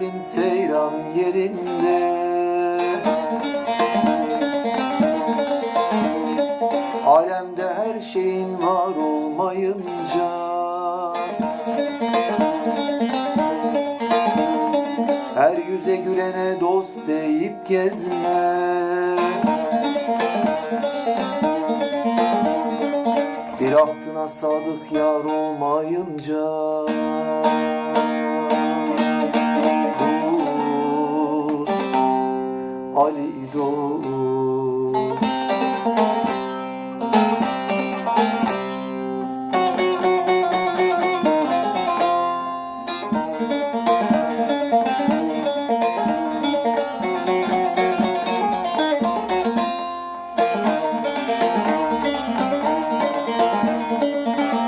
sensin seyran yerinde. Alemde her şeyin var olmayınca. Her yüze gülene dost deyip gezme. Bir ahdına sadık yar olmayınca Ali dost.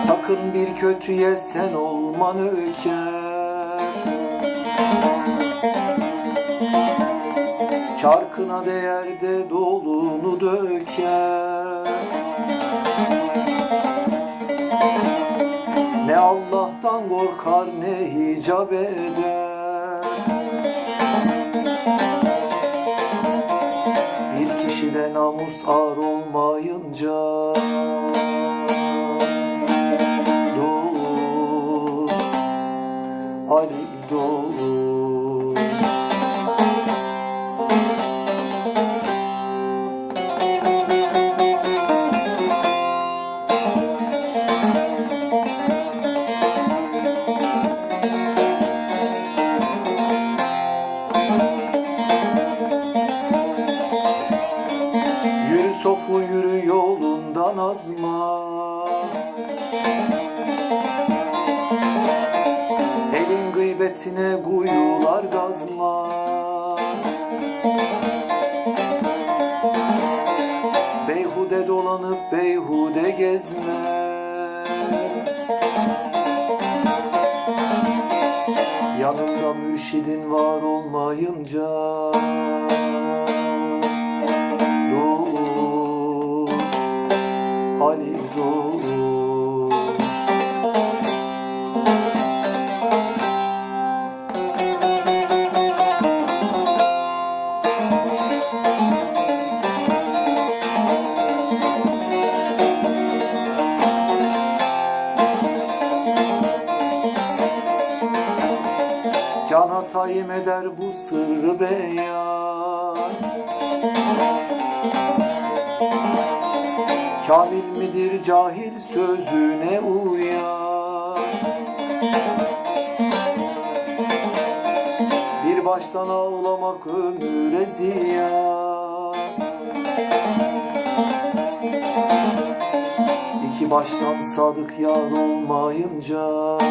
Sakın bir kötüye sen olma nöker Çarkına değer de dolunu döker. Ne Allah'tan korkar ne hicap eder. Bir kişide namus ar olmayınca dost Ali dost Gıybetine kuyular gazma Beyhude dolanıp beyhude gezme Yanında mürşidin var olmayınca tayin eder bu sırrı beyan. Kamil midir cahil sözüne uyan? Bir baştan ağlamak ömüre ziyan. İki baştan sadık yar olmayınca